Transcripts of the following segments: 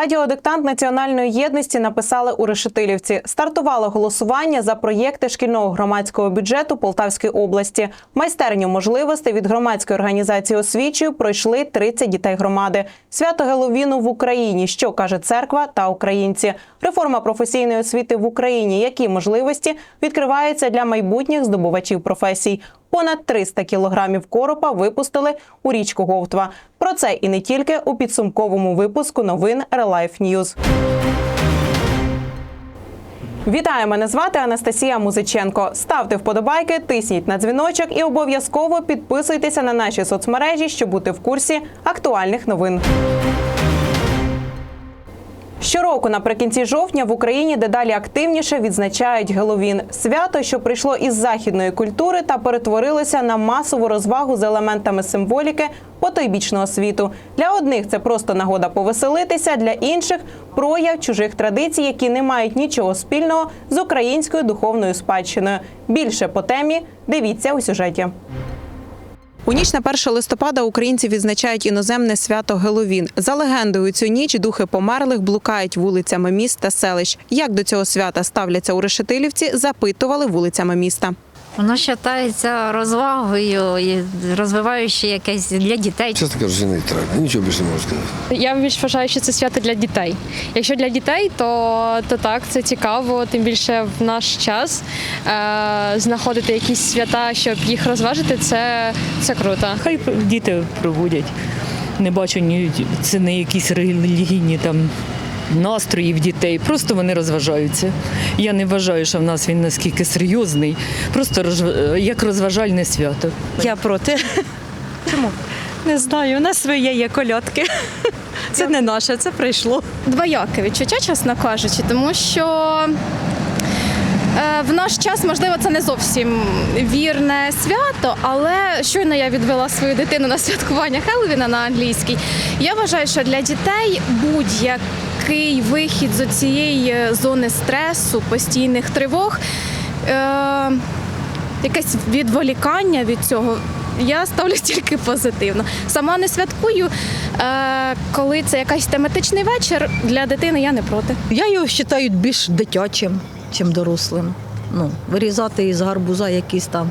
Радіодиктант національної єдності написали у Решетилівці. Стартувало голосування за проєкти шкільного громадського бюджету Полтавської області. Майстерню можливостей від громадської організації освічою пройшли 30 дітей громади. Свято Геловіну в Україні. Що каже церква та українці? Реформа професійної освіти в Україні. Які можливості відкриваються для майбутніх здобувачів професій? Понад 300 кілограмів коропа випустили у річку Говтва. Про це і не тільки у підсумковому випуску новин Релайф Ньюз. Вітаю, мене звати Анастасія Музиченко. Ставте вподобайки, тисніть на дзвіночок і обов'язково підписуйтеся на наші соцмережі, щоб бути в курсі актуальних новин. Щороку наприкінці жовтня в Україні дедалі активніше відзначають Геловін свято, що прийшло із західної культури та перетворилося на масову розвагу з елементами символіки потойбічного світу. Для одних це просто нагода повеселитися, для інших прояв чужих традицій, які не мають нічого спільного з українською духовною спадщиною. Більше по темі дивіться у сюжеті. У ніч на 1 листопада українці відзначають іноземне свято Геловін. За легендою, цю ніч духи померлих блукають вулицями міст та селищ. Як до цього свята ставляться у Решетилівці, запитували вулицями міста. Воно вважається розвагою і розвиваючи якесь для дітей. Чесно кажучи, нейтрально. Нічого більше не можу сказати. Я більш вважаю, що це свято для дітей. Якщо для дітей, то, то так, це цікаво, тим більше в наш час е, знаходити якісь свята, щоб їх розважити, це, це круто. Хай діти проводять. Не бачу ні це не якісь релігійні там настрої в дітей. Просто вони розважаються. Я не вважаю, що в нас він наскільки серйозний. Просто розв- як розважальне свято. Я проти. Чому? Не знаю, у нас своє є кольотки. Це не наше, це прийшло. двояке відчуття, чесно кажучи, тому що в наш час, можливо, це не зовсім вірне свято, але щойно я відвела свою дитину на святкування Хеллоуіна на англійській. Я вважаю, що для дітей будь-який вихід з цієї зони стресу, постійних тривог. Е, якесь відволікання від цього. Я ставлю тільки позитивно. Сама не святкую, е, коли це якийсь тематичний вечір для дитини, я не проти. Я його вважаю більш дитячим, чим дорослим. Ну, вирізати із гарбуза якийсь там.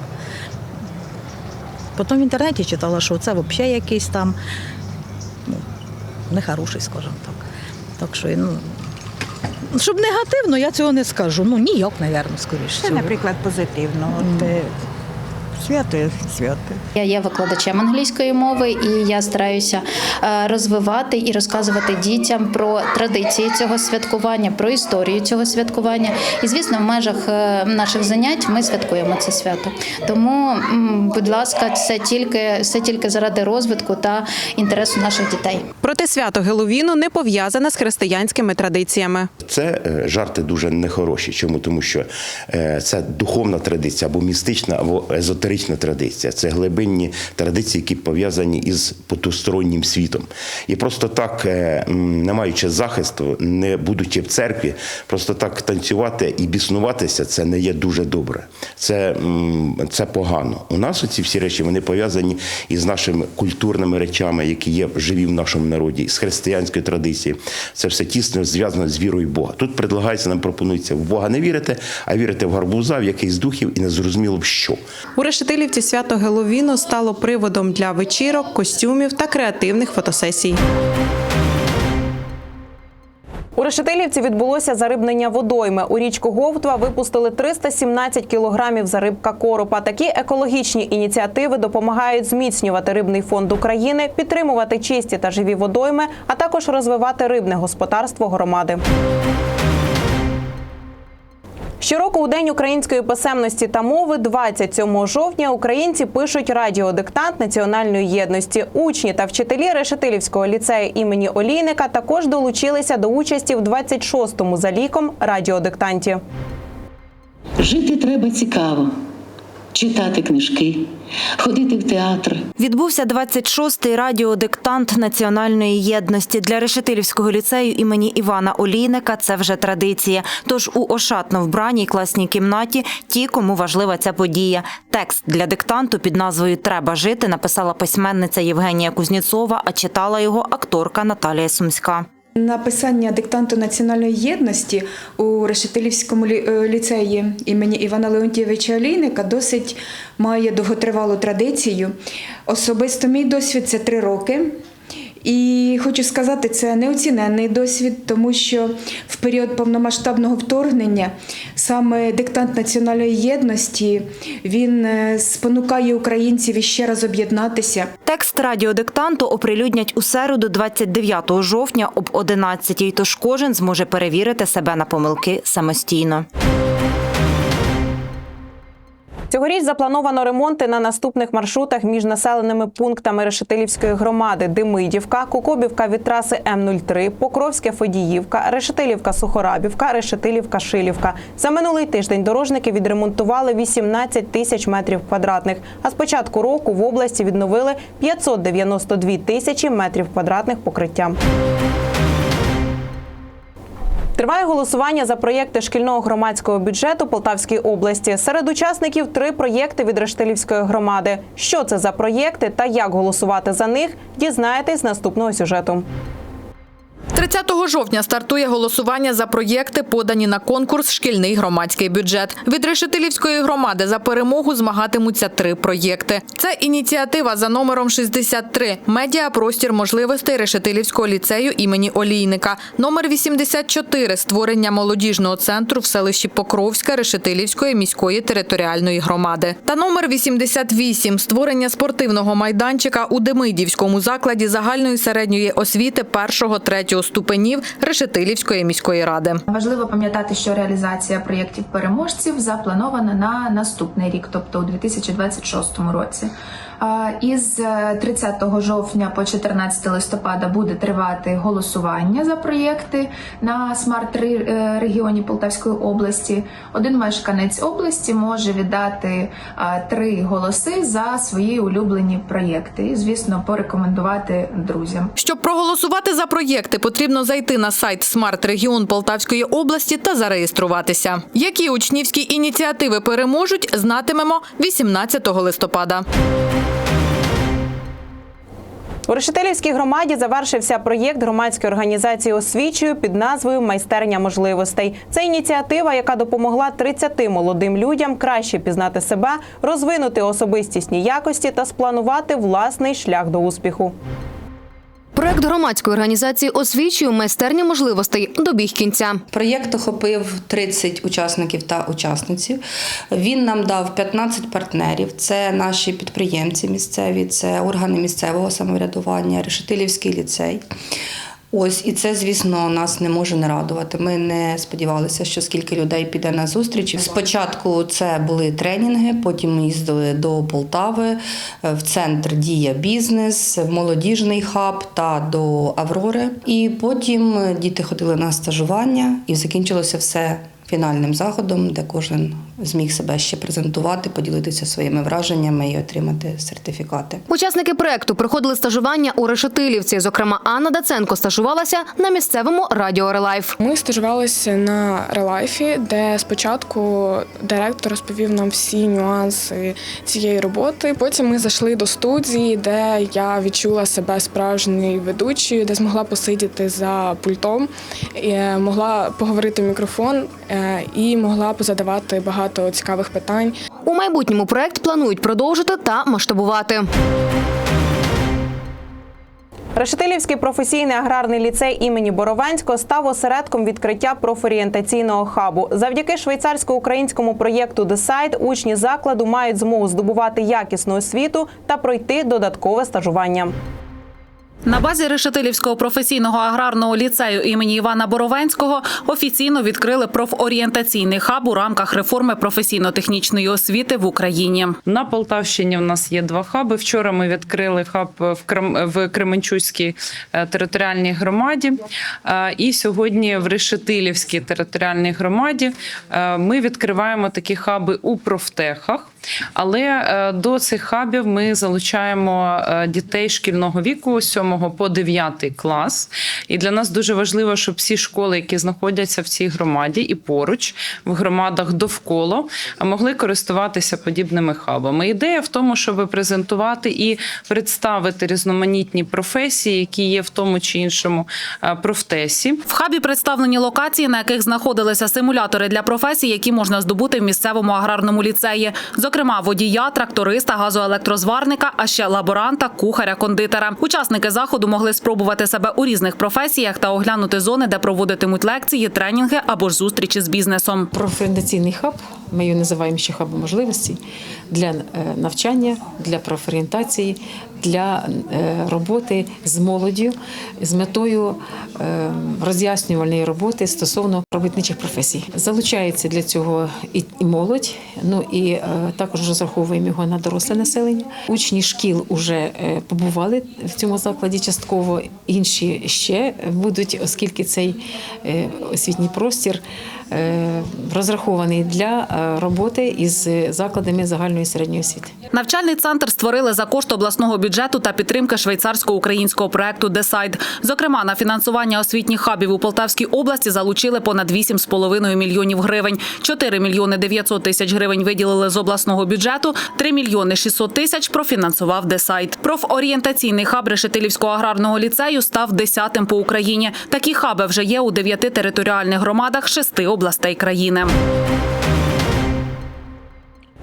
Потім в інтернеті читала, що це взагалі якийсь там ну, нехороший, скажімо так. Так що, ну, щоб негативно, я цього не скажу. Ну, ніяк, мабуть, скоріше. Це, наприклад, позитивно. От, свято є свято. Я є викладачем англійської мови, і я стараюся е, розвивати і розказувати дітям про традиції цього святкування, про історію цього святкування. І звісно, в межах е, наших занять ми святкуємо це свято. Тому, будь ласка, це тільки це тільки заради розвитку та інтересу наших дітей. Проте свято Геловіну не пов'язане з християнськими традиціями. Це е, жарти дуже нехороші. Чому? Тому що це духовна традиція або містична, або езотерична традиція. Це глибинні традиції, які пов'язані із потустороннім світом. І просто так, е, не маючи захисту, не будучи в церкві, просто так танцювати і біснуватися, це не є дуже добре. Це, це погано. У нас оці всі речі вони пов'язані із нашими культурними речами, які є живі в нашому народі, з християнської традиції. Це все тісно зв'язано з вірою Бога. Тут предлагається, нам пропонується в Бога не вірити, а вірити в гарбуза, в якийсь духів і не зрозуміло в що. Решетилівці свято Геловіну стало приводом для вечірок, костюмів та креативних фотосесій. У Решетилівці відбулося зарибнення водойми. У річку Говтва випустили 317 кілограмів зарибка коропа. Такі екологічні ініціативи допомагають зміцнювати рибний фонд України, підтримувати чисті та живі водойми, а також розвивати рибне господарство громади. Щороку у День української писемності та мови, 27 жовтня, українці пишуть радіодиктант національної єдності. Учні та вчителі Решетилівського ліцею імені Олійника також долучилися до участі в 26-му за ліком радіодиктанті. Жити треба цікаво, читати книжки, ходити в театр. Відбувся 26-й радіодиктант національної єдності для Решетилівського ліцею імені Івана Олійника. Це вже традиція. Тож у ошатно вбраній класній кімнаті ті, кому важлива ця подія. Текст для диктанту під назвою Треба жити написала письменниця Євгенія Кузніцова, а читала його акторка Наталія Сумська. Написання диктанту національної єдності у Решетилівському е, ліцеї імені Івана Леонтійовича Олійника досить має довготривалу традицію. Особисто мій досвід це три роки. І хочу сказати, це неоціненний досвід, тому що в період повномасштабного вторгнення саме диктант національної єдності він е, спонукає українців іще раз об'єднатися. Текст радіодиктанту оприлюднять у середу, 29 жовтня об 11 тож кожен зможе перевірити себе на помилки самостійно. Цьогоріч заплановано ремонти на наступних маршрутах між населеними пунктами Решетилівської громади Демидівка, Кукобівка від траси М03, Покровське Федіївка, Решетилівка Сухорабівка, Решетилівка Шилівка. За минулий тиждень дорожники відремонтували 18 тисяч метрів квадратних. А з початку року в області відновили 592 тисячі метрів квадратних покриття. Триває голосування за проєкти шкільного громадського бюджету Полтавської області. Серед учасників три проєкти від Рештилівської громади. Що це за проєкти та як голосувати за них, дізнаєтесь наступного сюжету. 30 жовтня стартує голосування за проєкти, подані на конкурс Шкільний громадський бюджет. Від Решетилівської громади за перемогу змагатимуться три проєкти. Це ініціатива за номером 63 «Медіапростір можливостей Решетилівського ліцею імені Олійника. Номер 84 створення молодіжного центру в селищі Покровська Решетилівської міської територіальної громади. Та номер 88 створення спортивного майданчика у Демидівському закладі загальної середньої освіти першого-третього ступенів Решетилівської міської ради. Важливо пам'ятати, що реалізація проєктів переможців запланована на наступний рік, тобто у 2026 році. Із е, 30 жовтня по 14 листопада буде тривати голосування за проєкти на смарт регіоні Полтавської області. Один мешканець області може віддати три голоси за свої улюблені проєкти і, звісно, порекомендувати друзям. Щоб проголосувати за проєкти, потрібно зайти на сайт Смарт Регіон Полтавської області та зареєструватися. Які учнівські ініціативи переможуть, знатимемо 18 листопада. У Решетилівській громаді завершився проєкт громадської організації освічою під назвою Майстерня можливостей. Це ініціатива, яка допомогла 30 молодим людям краще пізнати себе, розвинути особистісні якості та спланувати власний шлях до успіху. Проект громадської організації освічує майстерня можливостей добіг кінця. Проєкт охопив 30 учасників та учасниць. Він нам дав 15 партнерів. Це наші підприємці місцеві, це органи місцевого самоврядування, Решетилівський ліцей. Ось і це, звісно, нас не може не радувати. Ми не сподівалися, що скільки людей піде на зустріч. Спочатку це були тренінги, потім ми їздили до Полтави, е, в центр Дія бізнес, в молодіжний хаб та до Аврори. І потім е, діти ходили на стажування, і закінчилося все фінальним заходом, де кожен зміг себе ще презентувати, поділитися своїми враженнями і отримати сертифікати. Учасники проекту проходили стажування у Решетилівці. Зокрема, Анна Даценко стажувалася на місцевому радіо Релайф. Ми стажувалися на релайфі, де спочатку директор розповів нам всі нюанси цієї роботи. Потім ми зайшли до студії, де я відчула себе справжньою ведучою, де змогла посидіти за пультом, і е, могла поговорити в мікрофон е, і могла позадавати багато цікавих питань. У майбутньому проект планують продовжити та масштабувати. Решетилівський професійний аграрний ліцей імені Боровенського став осередком відкриття профорієнтаційного хабу. Завдяки швейцарсько-українському проєкту «Десайд» учні закладу мають змогу здобувати якісну освіту та пройти додаткове стажування. На базі Решетилівського професійного аграрного ліцею імені Івана Боровенського офіційно відкрили профорієнтаційний хаб у рамках реформи професійно-технічної освіти в Україні. На Полтавщині в нас є два хаби. Вчора ми відкрили хаб в Крем... в Кременчуцькій е, територіальній громаді. Е, І сьогодні в Решетилівській територіальній громаді е, ми відкриваємо такі хаби у профтехах. Але е, до цих хабів ми залучаємо е, дітей шкільного віку з 7 по 9 клас. І для нас дуже важливо, щоб всі школи, які знаходяться в цій громаді і поруч в громадах довкола, могли користуватися подібними хабами. Ідея в тому, щоб презентувати і представити різноманітні професії, які є в тому чи іншому е, профтесі. В хабі представлені локації, на яких знаходилися симулятори для професій, які можна здобути в місцевому аграрному ліцеї. Зокрема, водія, тракториста, газоелектрозварника, а ще лаборанта, кухаря, кондитера. Учасники заходу могли спробувати себе у різних професіях та оглянути зони, де проводитимуть лекції, тренінги або ж зустрічі з бізнесом. Профорієнтаційний хаб, ми його називаємо ще хабом можливостей для е, навчання, для профорієнтації, для е, роботи з молоддю з метою е, роз'яснювальної роботи стосовно робітничих професій. Залучається для цього і молодь, ну і також розраховуємо його на доросле населення. Учні шкіл вже побували в цьому закладі частково, інші ще будуть, оскільки цей освітній простір розрахований для роботи із закладами загальної середньої освіти. Навчальний центр створили за кошти обласного бюджету та підтримки швейцарсько-українського проекту «Десайд». Зокрема, на фінансування освітніх хабів у Полтавській області залучили понад 8,5 мільйонів гривень. 4 мільйони 900 тисяч гривень виділили з обласного бюджету, 3 мільйони 600 тисяч профінансував «Десайд». Профорієнтаційний хаб Решетилівського аграрного ліцею став 10-тим по Україні. Такі хаби вже є у дев'яти територіальних громадах шести областей країни.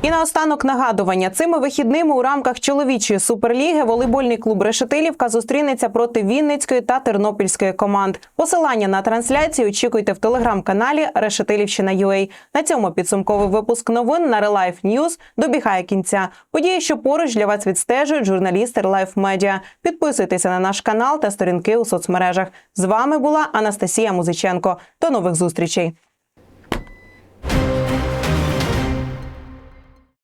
І наостанок нагадування цими вихідними у рамках чоловічої суперліги волейбольний клуб Решетилівка зустрінеться проти Вінницької та Тернопільської команд. Посилання на трансляцію очікуйте в телеграм-каналі Решетилівщина.ua. На цьому підсумковий випуск новин на Релайф Ньюз добігає кінця. Події, що поруч для вас відстежують журналісти Релайф Медіа. Підписуйтеся на наш канал та сторінки у соцмережах. З вами була Анастасія Музиченко. До нових зустрічей.